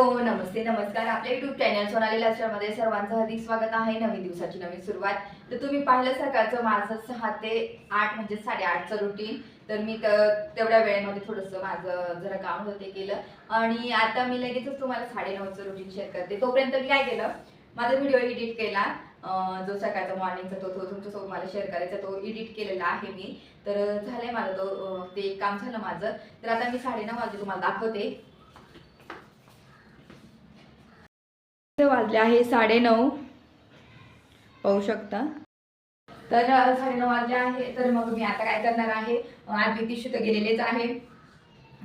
Hello नमस्ते नमस्कार. आपल्या YouTube channel Sonali लास्टरमध्ये सर्वांचं हार्दिक स्वागत आहे. नवीन दिवसाची नवीन सुरुवात. तर तुम्ही पाहिलं सकाळचं माझं सहा ते आठ म्हणजे साडेआठचं रुटीन तर मी तेवढ्या वेळेमध्ये थोडंसं माझं जरा काम होतं ते केलं. आणि आता मी लगेचच तुम्हाला साडेनऊचं रुटीन शेअर करते. तोपर्यंत मी काय केलं? माझा व्हिडिओ एडिट केला. जो सकाळचा मॉर्निंगचा तो तो तुमच्यासोबत मला शेअर करायचा तो एडिट केलेला आहे मी. तर झालंय माझं तो ते एक काम झालं माझं. तर आता मी साडेनऊ वाजे तुम्हाला दाखवते. वाजले आहे साडेनऊ. पाहू शकता. तर साडे साडेनऊ वाजले आहे. तर मग मी आता काय करणार आहे? आधी आज मी तर गेलेलेच आहे.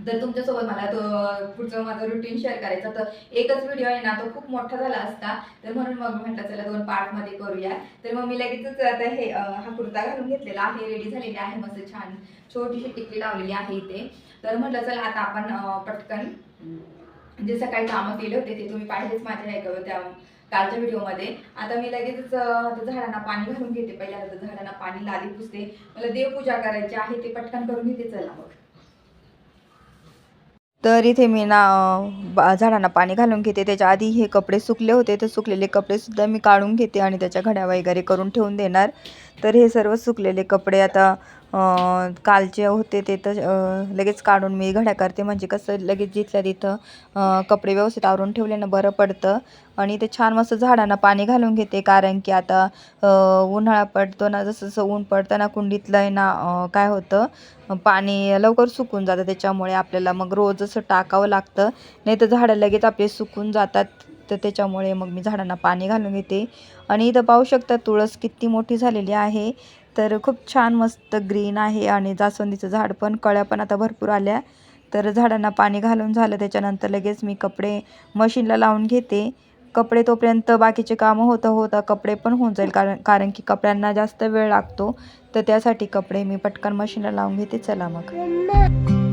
तर तुमच्यासोबत मला तो पुढचं माझं रुटीन शेअर करायचं तर एकच व्हिडिओ आहे ना तो खूप मोठा झाला असता. तर म्हणून मग म्हटलं चला दोन पार्टमध्ये करूया. तर मग मी लगेचच आता हे हा कुर्ता घालून घेतलेला आहे. रेडी झालेली आहे. मस्त छान छोटीशी टिकली लावलेली आहे इथे. तर म्हटलं चला आता आपण पटकन जे सकाळी कामं केले होते ते तुम्ही पाहिलेच माझ्या नाही हो त्या कालच्या व्हिडिओमध्ये. आता मी लगेचच झाडांना पाणी घालून घेते. पहिल्यांदा त्या झाडांना पाणी लादी पुसते. मला देवपूजा करायची आहे ते पटकन करून घेते. चला मग. तर इथे मी ना झाडांना पाणी घालून घेते. त्याच्या आधी हे कपडे सुकले होते. तर सुकलेले कपडेसुद्धा मी काढून घेते आणि त्याच्या घड्या वगैरे करून ठेवून देणार. तर हे सर्व सुकलेले कपडे आता कालचे होते ते तर लगेच काढून मी घड्या करते. म्हणजे कसं लगेच जिथल्या तिथं कपडे व्यवस्थित आवरून ठेवल्यानं बरं पडतं. आणि ते छान मस्त झाडांना पाणी घालून घेते. कारण की आता उन्हाळा पडतो ना जसं जसं ऊन पडतं ना कुंडीतलं आहे ना काय होतं पाणी लवकर सुकून जातं. त्याच्यामुळे आपल्याला मग रोज असं टाकावं लागतं. नाही तर झाडं लगेच आपले सुकून जातात. तर त्याच्यामुळे मग मी झाडांना पाणी घालून घेते. आणि इथं पाहू शकता तुळस किती मोठी झालेली आहे. तर खूप छान मस्त ग्रीन आहे आणि जास्वंदीचं झाड पण कळ्या पण आता भरपूर आल्या. तर झाडांना पाणी घालून झालं त्याच्यानंतर लगेच मी कपडे मशीनला लावून घेते. कपडे तोपर्यंत बाकीचे कामं होता होता कपडे पण होऊन जाईल कारण कारण की कपड्यांना जास्त वेळ लागतो. तर त्यासाठी कपडे मी पटकन मशीनला लावून घेते चला मग.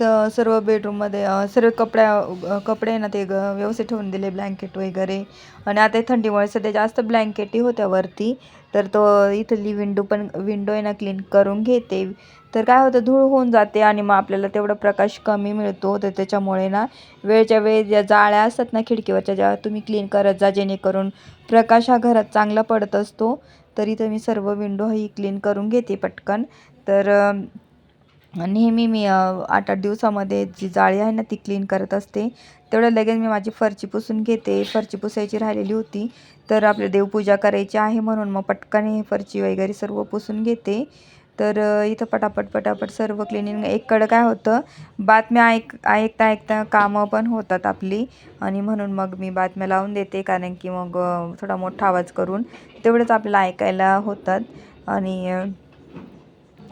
तर सर्व बेडरूममध्ये सर्व कपड्या कपडे ना ते ग- व्यवस्थित ठेवून दिले ब्लँकेट वगैरे. आणि आता थंडीमुळे सध्या जास्त ब्लँकेटही होत्या वरती. तर तो इथली विंडो पण विंडो आहे ना क्लीन करून घेते. तर काय होतं धूळ होऊन जाते आणि मग आपल्याला तेवढा प्रकाश कमी मिळतो. तर त्याच्यामुळे ना वेळच्या वेळ ज्या जाळ्या असतात ना खिडकीवरच्या ज्या तुम्ही क्लीन करत जा जेणेकरून प्रकाश हा घरात चांगला पडत असतो. तर इथं मी सर्व विंडो ही क्लीन करून घेते पटकन. तर नेहमी मी आठ आठ दिवसामध्ये जी जाळी आहे ना ती क्लीन करत असते. तेवढं लगेच मी माझी फरची पुसून घेते. फरची पुसायची राहिलेली होती. तर आपल्या देवपूजा करायची आहे म्हणून मग पटकन हे फरची वगैरे सर्व पुसून घेते. तर इथं पटापट पटापट सर्व क्लिनिंग एककडं काय होतं बातम्या ऐक ऐकता ऐकता कामं पण होतात आपली. आणि म्हणून मग मी बातम्या लावून देते. कारण की मग थोडा मोठा आवाज करून तेवढंच आपल्याला ऐकायला होतात. आणि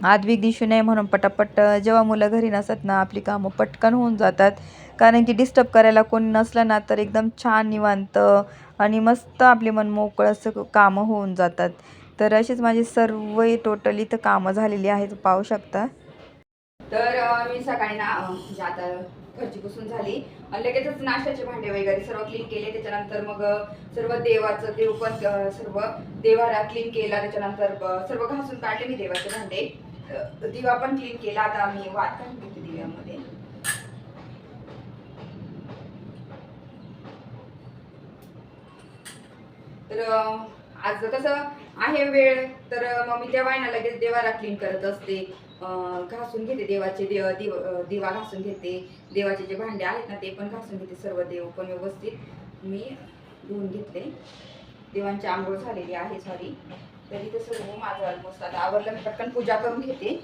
आदविक दिसू नये म्हणून पटापट जेव्हा मुलं घरी नसतात ना आपली कामं पटकन होऊन जातात. कारण की डिस्टर्ब करायला कोणी नसलं ना तर एकदम छान निवांत आणि मस्त आपली मन मोकळं असं कामं होऊन जातात. तर अशीच माझी सर्व टोटली तर कामं झालेली आहेत पाहू शकता. तर मी सकाळी ना म्हणजे आता घरची पुसून झाली. लगेचच नाश्त्याचे भांडे वगैरे सर्व क्लीन केले. त्याच्यानंतर मग सर्व देवाचं देव पण सर्व देवाला क्लीन केला. त्याच्यानंतर सर्व घासून काढले मी देवाचे भांडे. दिवा पण क्लीन केला. आता मी वात घेतो घेते दिव्यामध्ये. तर आज कसं आहे वेळ. तर मग मी तेव्हा आहे ना लगेच देवाला क्लीन करत असते. घासून घेते देवाचे देव दिव दिवा घासून घेते. देवाचे जे भांडे आहेत ना ते पण घासून घेते. सर्व देव पण व्यवस्थित. मी धुवून घेतले. देवांची आंघोळ झालेली आहे सॉरी तरी कसं हो माझं ऑलमोस्ट आता आवरलं मी पटकन पूजा करून घेते.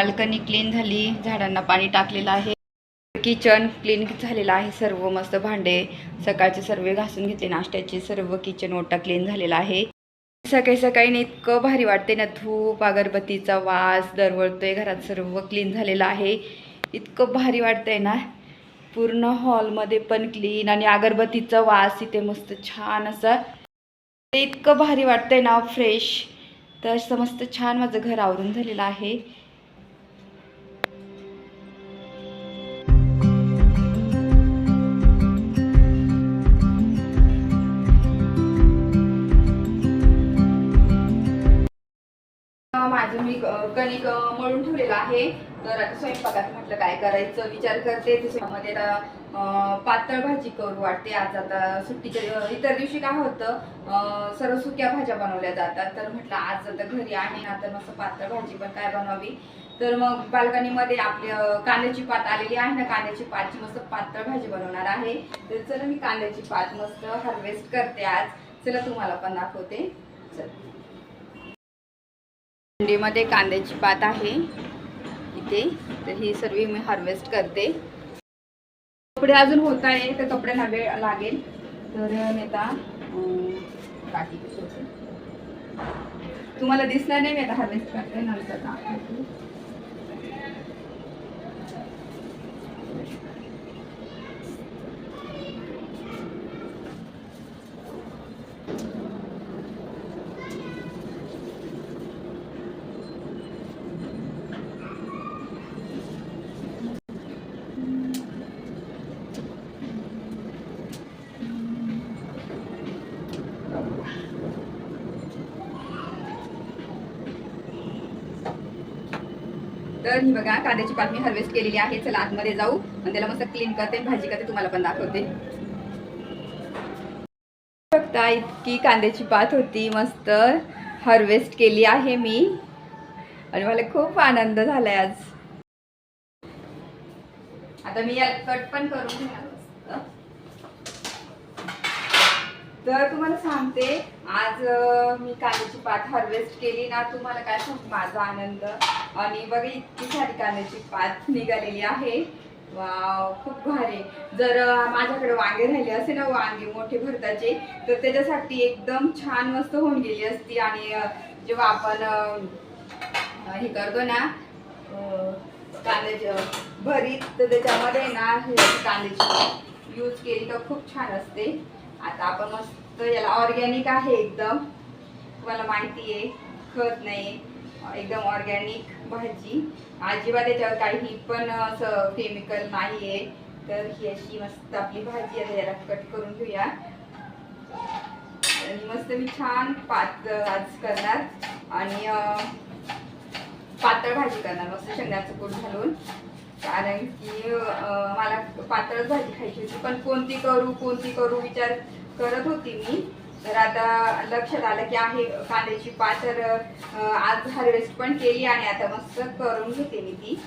बाल्कनी क्लीन झाली झाडांना पाणी टाकलेलं आहे. किचन क्लीन झालेलं आहे सर्व मस्त भांडे सकाळचे सर्व घासून घेतले नाश्त्याचे सर्व किचन ओटा क्लीन झालेला आहे. सकाळी सकाळी ना इतकं भारी वाटते ना धूप अगरबत्तीचा वास दरवळतोय घरात सर्व क्लीन झालेलं आहे. इतकं भारी वाटतंय ना. पूर्ण हॉलमध्ये पण क्लीन आणि अगरबत्तीचा वास इथे मस्त छान असा. ते इतकं भारी वाटतंय ना फ्रेश. तर असं मस्त छान माझं घर आवरून झालेलं आहे. कणिक मळून ठेवलेलं आहे. तर आता स्वयंपाकात म्हटलं काय करायचं विचार करते. त्याच्यामध्ये आता पातळ भाजी करू वाटते. आज आता सुट्टीच्या इतर दिवशी काय होतं सर्व सुक्या भाज्या बनवल्या जातात. तर म्हटलं आज आता घरी आहे ना तर मस्त पातळ भाजी पण काय बनवावी? तर मग बाल्कनीमध्ये आपली कांद्याची पात आलेली आहे ना कांद्याची पातची मस्त पातळ भाजी बनवणार आहे. तर चला मी कांद्याची पात मस्त हार्वेस्ट करते आज. चला तुम्हाला पण दाखवते. चल. थंडीमध्ये कांद्याची पात आहे इथे. तर ही सर्व मी हार्वेस्ट करते. कपडे अजून होत आहे तर कपड्यांना वेळ लागेल. तर मी आता तुम्हाला दिसणार नाही मी आता हार्वेस्ट करते नंतर. तर ही बघा कांद्याची पात मी हार्वेस्ट केलेली आहे. चला आतमध्ये जाऊ. आणि त्याला मस्त क्लीन करते भाजी करते तुम्हाला पण दाखवते. बघता इतकी कांद्याची पात होती. मस्त हार्वेस्ट केली आहे मी. आणि मला खूप आनंद झालाय आज. आता मी याला कट पण करून घेणार मस्त. तर तुम्हाला सांगते आज मी कांद्याची पात हार्वेस्ट केली ना तुम्हाला काय सांगू? माझा आनंद. आणि बघा इतकी सारी कांद्याची पात निघालेली आहे. वाव खूप भारी. जर माझ्याकडे वांगे राहिले असे ना वांगे मोठे भरताचे तर त्याच्यासाठी एकदम छान मस्त होऊन गेली असती. आणि जेव्हा आपण हे करतो ना कांद्याचे भरीत तर त्याच्यामध्ये ना हे कांद्याची यूज केली तर खूप छान असते. आता आपण मस्त याला ऑर्गॅनिक आहे एकदम. तुम्हाला माहिती आहे खत नाही एकदम ऑर्गॅनिक भाजी. अजिबात त्याच्यावर काही पण असं केमिकल नाही आहे तर ही अशी मस्त आपली भाजी आता याला कट करून घेऊया. आणि मस्त मी छान पात आज करणार. आणि पातळ भाजी करणार मस्त शेंगण्याचं कूट घालून. कारण की मला पातळ भाजी खायची होती. पण कोणती करू कोणती करू विचार करत होती मी. तर आता लक्षात आलं की आहे कांद्याची पात तर आज हार्वेस्ट पण केली आणि आता मस्त करून घेते मी ती.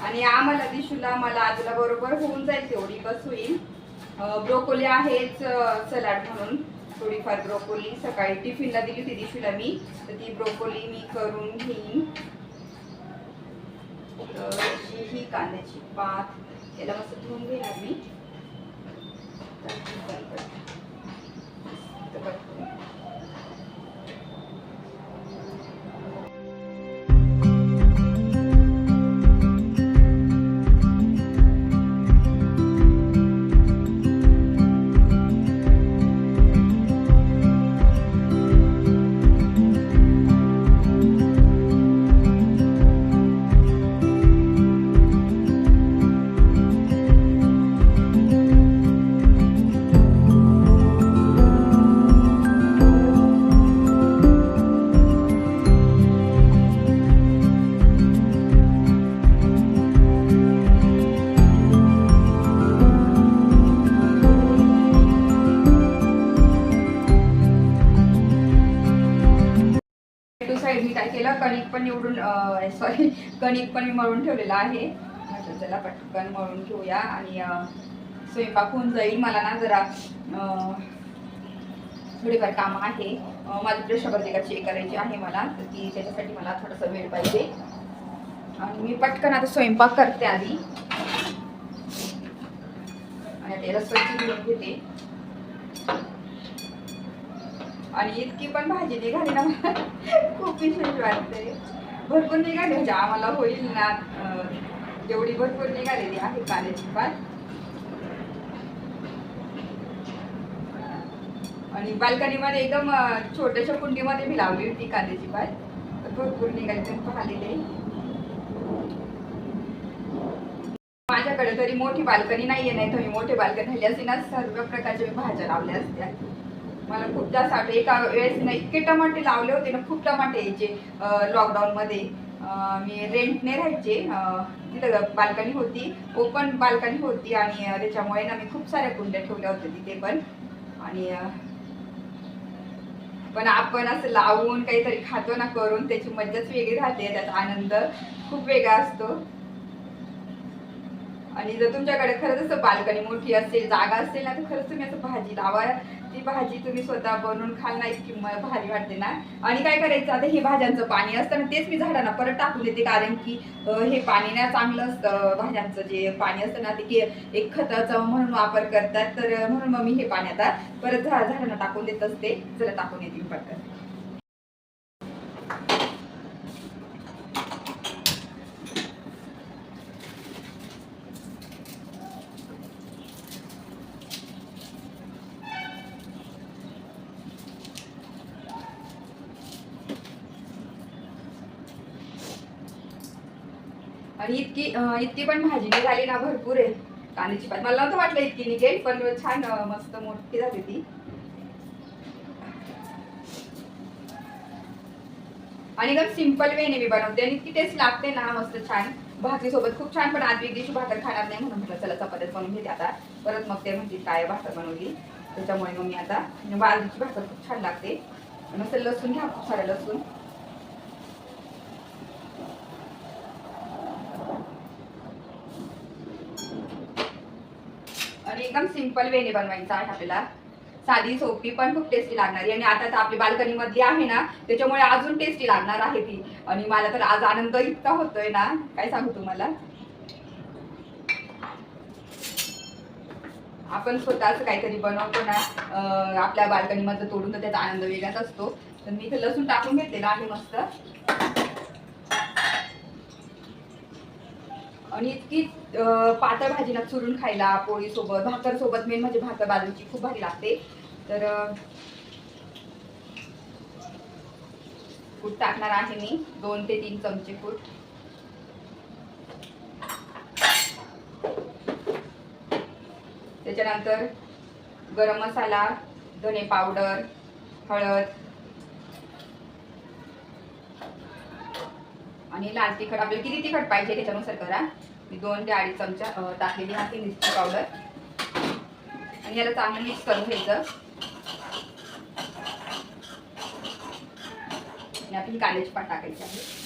आणि आम्हाला दिशूला मला आजूला बरोबर होऊन जाईल तेवढी बस होईल. ब्रोकोली आहेच सलाड म्हणून. थोडीफार ब्रोकोली सकाळी टिफिनला दिली होती दिशूला मी. तर ती ब्रोकोली मी करून घेईन. तर अशी ही कांद्याची पात याला मस्त धुवून घेणार मी. तर निवडून सॉरी कणिक पण मी मळून ठेवलेलं आहे. म्हटलं चला पटकन मळून घेऊया आणि स्वयंपाक होऊन जाईल. मला ना जरा थोडीफार कामं आहे. माझी प्रेशर का चेक करायची आहे मला तर ती त्याच्यासाठी मला थोडासा वेळ पाहिजे. आणि मी पटकन आता स्वयंपाक करते आधी. आणि आता स्वच्छ धुवून घेते. आणि इतकी पण भाजी निघाली ना मला खूप विशेष वाटते भरपूर निघाली म्हणजे आम्हाला होईल ना एवढी भरपूर निघालेली आहे काल्याची पात आणि बाल्कनीमध्ये एकदम छोट्याशा कुंडीमध्ये मी लावली होती कांद्याची पात भरपूर निघाली तुम्ही पाहिलेली माझ्याकडे तरी मोठी बाल्कनी नाहीये नाही तर मी मोठी बाल्कनी झाली असती ना सर्व प्रकारच्या मी भाज्या लावल्या असत्या. मला खूप जास्त आठवतं. एका वेळेस ना इतके टमाटे लावले होते ना खूप टमाटे यायचे लॉकडाऊनमध्ये मी रेंटने राहायचे. तिथं बाल्कनी होती ओपन बाल्कनी होती आणि त्याच्यामुळे ना मी खूप साऱ्या कुंड्या ठेवल्या होत्या तिथे पण. आणि पण आपण असं लावून काहीतरी खातो ना करून त्याची मज्जाच वेगळी राहते. त्याचा आनंद खूप वेगळा असतो. आणि जर तुमच्याकडे खरंच असं बाल्कनी मोठी असेल जागा असेल ना तर खरंच तुम्ही असं भाजी लावा. ती भाजी तुम्ही स्वतः बनवून खाल ना इतकी भारी वाटते ना. आणि काय करायचं आता हे भाज्यांचं पाणी असतं ना तेच मी झाडांना परत टाकून देते कारण की हे पाणी ना चांगलं असतं भाज्यांचं जे पाणी असतं ना ते की एक खताचा म्हणून वापर करतात. तर म्हणून मग मी हे पाणी आता परत झाडांना टाकून देत असते. जरा टाकून येते पटकन. आणि इतकी इतकी पण भाजी निघाली ना भरपूर आहे. कांद्याची भाजी मला नव्हतं वाटलं इतकी निघेल पण छान मस्त मोठी झाली ती. आणि एकदम सिंपल वेने मी बनवते आणि इतकी टेस्ट लागते ना मस्त छान. भाकरीसोबत खूप छान पण आज दिवशी भाकर खाणार नाही म्हणून म्हटलं चला चपात्यात बनवून घेते आता. परत मग ते म्हणजे काय भाकर बनवली? त्याच्यामुळे मग मी आता बाजरीची भाकर खूप छान लागते. मस्त लसूण घ्या खूप सारं लसूण आणि एकदम सिंपल वेने बनवायचा आहे आपल्याला. साधी सोपी पण खूप टेस्टी लागणारी. आणि आता तर आपली बाल्कनीमधली आहे ना त्याच्यामुळे अजून टेस्टी लागणार आहे ती. आणि मला तर आज आनंद इतका होतोय ना. काय सांगू तुम्हाला? आपण स्वतःच काहीतरी बनवतो ना आपल्या बाल्कनी तोडून तर त्याचा आनंद वेगळाच असतो. तर मी इथे लसूण टाकून घेतलेला आहे मस्त. आणि इतकी पातळ भाजीला चुरून खायला पोळी सोबत भाकर सोबत मेन म्हणजे भाकर बाजूची खूप भारी लागते. तर कूट टाकणार आहे मी. दोन ते तीन चमचे कूट. त्याच्यानंतर गरम मसाला धने पावडर हळद आणि लाल तिखट. आपल्याला किती तिखट पाहिजे त्याच्यानुसार करा. मी दोन ते अडीच चमचा टाकलेली आहे मिरची पावडर आणि याला चांगलं मिक्स करून घ्यायचं. आणि आपली कांद्याची पात टाकायची आहे.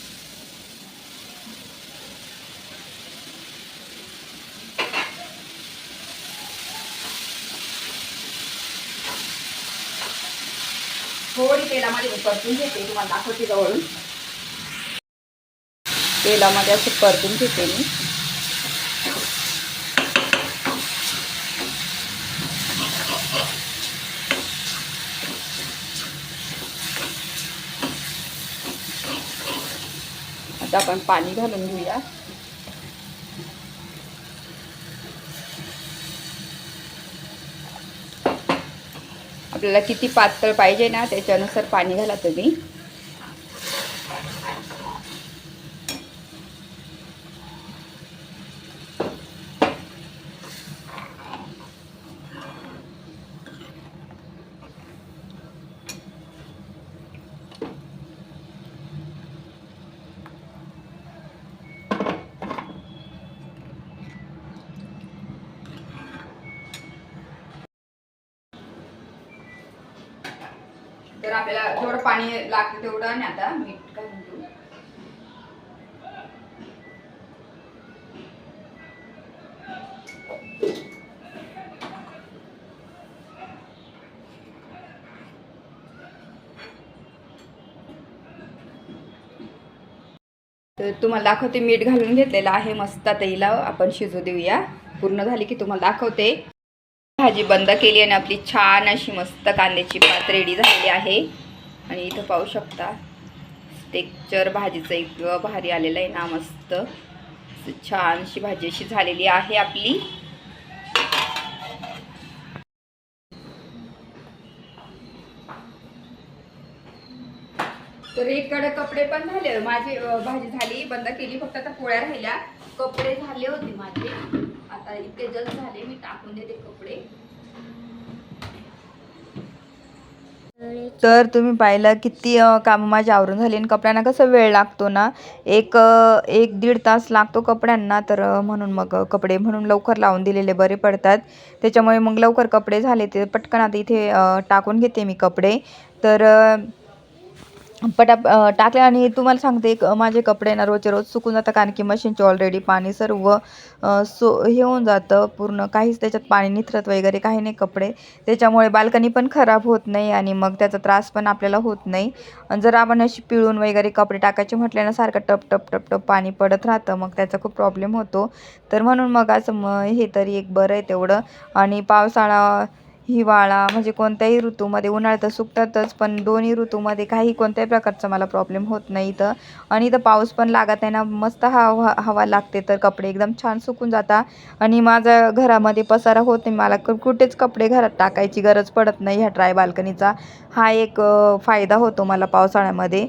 थोडी तेलामध्ये मी परतून घेते तुम्हाला दाखवते जवळून. तेलामध्ये असं परतून घेते मी. आता आपण पाणी घालून घेऊया. आपल्याला किती पातळ पाहिजे ना त्याच्यानुसार पाणी घाला तुम्ही. छान आता मीठ घालून घेऊ. तर तुम्हाला दाखवते मीठ घालून घेतलेलं आहे मस्त. तईला आपण शिजू देऊया. पूर्ण झाली की तुम्हाला दाखवते. भाजी बंद केली आणि आपली छान अशी मस्त कांद्याची पात रेडी झालेली आहे. आणि इथं पाहू शकता टेक्चर भाजीचं इतकं भारी आलेलं आहे ना मस्त. छानशी भाजी अशी झालेली आहे आपली. तर इकडे कपडे पण झाले. माझी भाजी झाली बंद केली फक्त आता पोळ्या राहिल्या. कपडे झाले होते माझे. आता इतके जस्ट झाले मी टाकून देते कपडे. तर तुम्ही पाहिलं किती कामं माझी आवरून झाली आणि कपड्यांना कसं वेळ लागतो ना एक एक दीड तास लागतो कपड्यांना तर म्हणून मग कपडे म्हणून लवकर लावून दिलेले बरे पडतात. त्याच्यामुळे मग लवकर कपडे झाले ते पटकन आता इथे टाकून घेते मी कपडे. तर पटा टाकले आणि तुम्हाला सांगते एक माझे कपडे ना रोजचे रोज सुकून जातात. कारण की मशीनचे ऑलरेडी पाणी सर्व सो हे होऊन जातं. पूर्ण काहीच त्याच्यात पाणी निथरत वगैरे काही नाही कपडे. त्याच्यामुळे बाल्कनी पण खराब होत नाही आणि मग त्याचा त्रास पण आपल्याला होत नाही. आणि जर आपण अशी पिळून वगैरे कपडे टाकायचे म्हटले ना सारखं टप टप टप टप पाणी पडत राहतं. मग त्याचा खूप प्रॉब्लेम होतो. तर म्हणून मग असं मग हे तरी एक बरं आहे तेवढं. आणि पावसाळा हिवाळा म्हणजे कोणत्याही ऋतूमध्ये उन्हाळ्यात तर सुकतातच पण दोन्ही ऋतूमध्ये काही कोणत्याही प्रकारचा मला प्रॉब्लेम होत नाही इथं. आणि इथं पाऊस पण लागत आहे ना मस्त हवा हवा लागते तर कपडे एकदम छान सुकून जातात आणि माझ्या घरामध्ये पसारा होत नाही मला क- कुठेच कपडे घरात टाकायची गरज पडत नाही ह्या ट्राय बाल्कनीचा हा एक फायदा होतो मला पावसाळ्यामध्ये.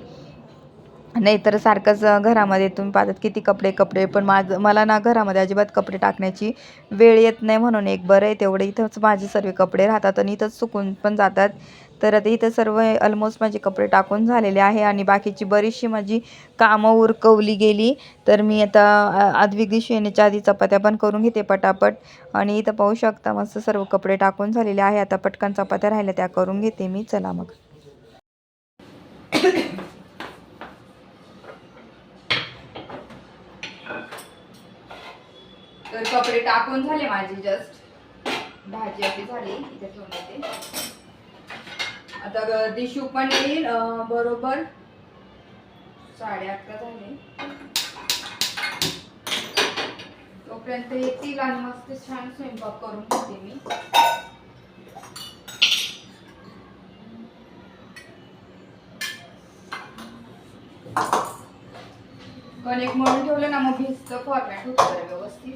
नाहीतर सारखंच घरामध्ये तुम्ही पाहतात किती कपडे कपडे. पण माझं मला ना घरामध्ये अजिबात कपडे टाकण्याची वेळ येत नाही म्हणून एक बरं आहे तेवढे. इथंच माझे सर्व कपडे राहतात आणि इथंच सुकून पण जातात. तर आता इथं सर्व ऑलमोस्ट माझे कपडे टाकून झालेले आहे आणि बाकीची बरीचशी माझी कामं उरकवली गेली. तर मी आता अ, आद्विक दिवशी येण्याच्या आधी चपात्या पण करून घेते पटापट. आणि इथं पाहू शकता मस्त सर्व कपडे टाकून झालेले आहे. आता पटकन चपात्या राहिल्या त्या करून घेते मी. चला मग. तर कपडे टाकून झाले माझे जस्ट भाजी आपली झाली इथे ठेवून येते आता दिशू पण येईल बरोबर. साडे अकरा झाले. तोपर्यंत येतील आणि मस्त छान स्वयंपाक करून घेते मी. कनेक्ट म्हणून ठेवलं ना मग भिजतं फॉर्मॅट होतं व्यवस्थित.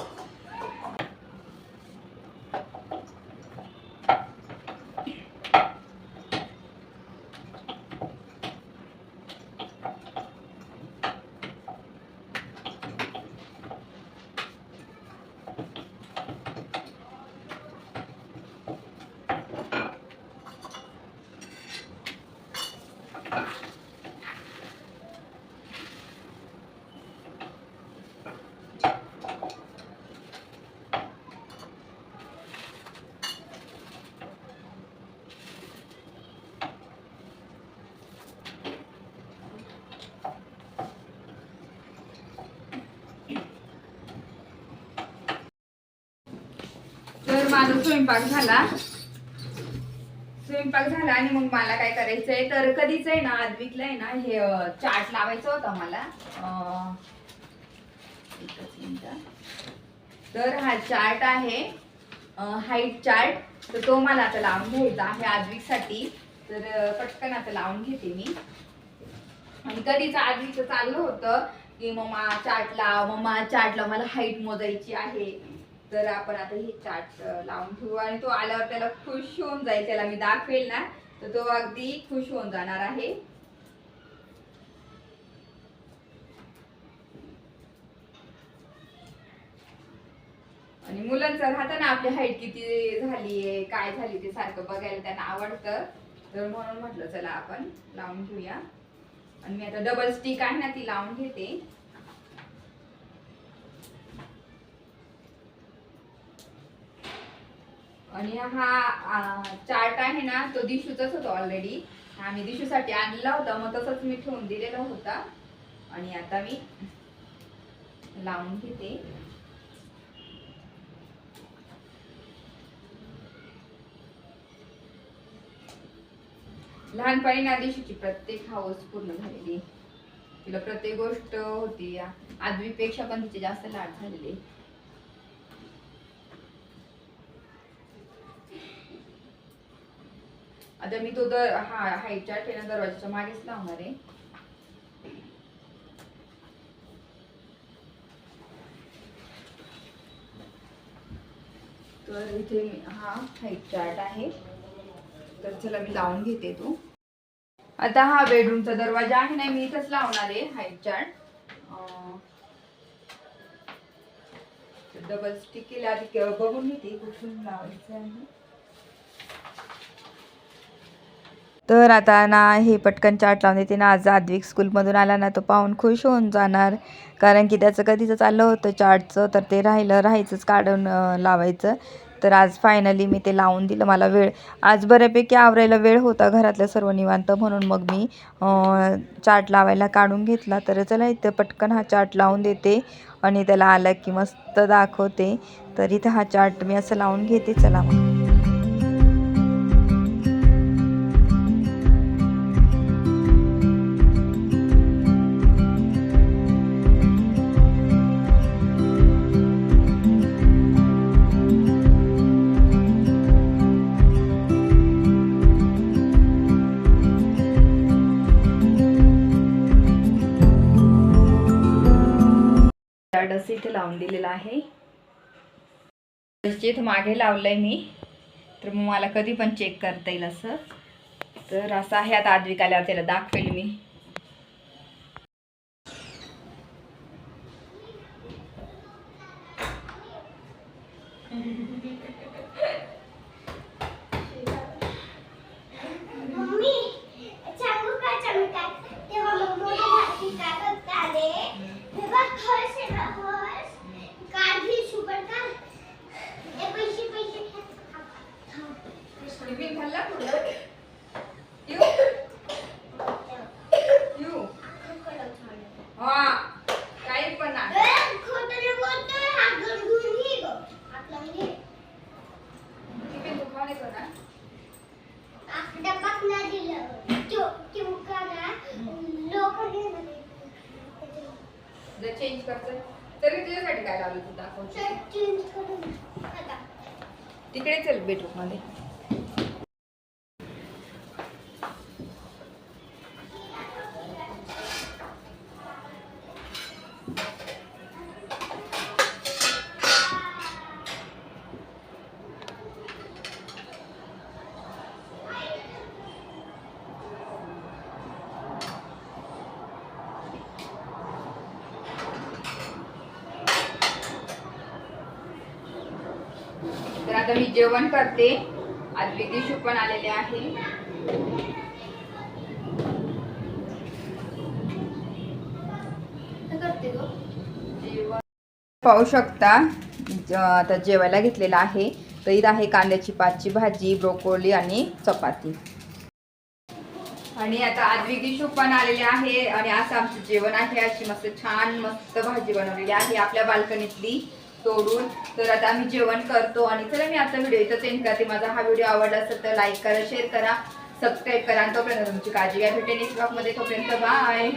माझा स्वयंपाक झाला. स्वयंपाक झाला आणि मग मला काय करायचंय तर कधीच आहे ना आद्विकला आहे ना हे चाट लावायचं होता मला एकच तर हा चार्ट आहे हाईट चार्ट तर तो मला आता लावून घ्यायचा आहे आद्विकसाठी तर पटकन आता लावून घेते मी. आणि कधीच आधीच चाललं होतं की मम्मा चार्ट लाव मम्मा चार्ट लाव मला हाईट मोजायची आहे. तर आपण आता हे चाट लावून ठेवू. आणि तो आल्यावर त्याला खुश होऊन जाईल. त्याला मी दाखवेल ना तर तो अगदी खुश होऊन जाणार आहे. आणि मुलांचं राहतं ना आपली हाईट किती झालीये काय झाली ते सारखं बघायला त्यांना आवडतं. तर म्हणून म्हटलं चला आपण लावून ठेवूया आणि मी आता डबल स्टिक आहे ना ती लावून घेते. आणि हा चार्ट आहे ना तो दिशूचाच होता ऑलरेडी आम्ही दिशूसाठी आणला होता मग तसंच मी ठेवून दिलेला होता. आणि आता मी लावून घेते. लहानपणी ना दिशूची प्रत्येक हाऊस पूर्ण झालेली. तिला प्रत्येक गोष्ट होती. आजवीपेक्षा पण तिचे जास्त लाड झालेली. आता मी तो दर हा हाईट चार्ट दरवाजाच्या मागेच लावणार आहे. तर इथे हा हाईट चार्ट आहे. तर चला मी लावून घेते तो. आता हा बेडरूमचा दरवाजा आहे ना मी इथंच लावणार आहे हाईट चार्ट डबल स्टिक केल्या आधी बघून घेते कुठून लावायचं आहे. तर आता ना हे पटकन चाट लावून देते ना. आज आद्विक स्कूलमधून आला ना तो पाहून खुश होऊन जाणार. कारण की त्याचं कधीचं चाललं होतं चाटचं तर ते राहिलं राहायचंच काढून लावायचं. तर आज फायनली मी ते लावून दिलं. मला वेळ आज बऱ्यापैकी आवरायला वेळ होता घरातलं सर्व निवांत. म्हणून मग मी चाट लावायला काढून घेतला. तर चला इथं पटकन हा चाट लावून देते. आणि त्याला आला की मस्त दाखवते. तर इथं हा चाट मी असं लावून घेते. चला मग. चार्ट इथे लावून दिलेला आहे. जे इथं मागे लावलंय मी. तर मग मला कधी पण चेक करता येईल असं. तर असं आहे आता आद्विक आल्यावर त्याला दाखवेल मी मम्मी सांगू का सांगू का तेव्हा मग मोठे झाली काय करता आले तेव्हा हर्ष आहे ना हर्ष काढली सुपर का ए पैसे पैसे. खाल्ला पुढं येऊ येऊ हा काही पण आहे टिफिन तू खाऊ नको ना जर चेंज करतं तरी तुझ्यासाठी काय लावलं तू दाखव तिकडे चल बेडरूममध्ये तर आता मी जेवण करते. आज विदिशू पण आलेले आहे. जेवण. पाहू शकता आता जेवायला घेतलेलं आहे. तर इथं आहे कांद्याची पातची भाजी ब्रोकोली आणि चपाती. आणि आता आज विदिशू पण आलेले आहे. आणि असं आमचं जेवण आहे. अशी मस्त छान मस्त भाजी बनवलेली आहे आपल्या बाल्कनीतली. तोडून. तर आता आम्ही जेवण करतो आणि चला मी आता व्हिडिओ इथं सेंड करते. माझा हा व्हिडिओ आवडला असेल तर लाईक करा शेअर करा सबस्क्राईब करा. आणि तोपर्यंत तुमची काळजी घ्या. भेटेल नेक्स्टमध्ये. तोपर्यंत बाय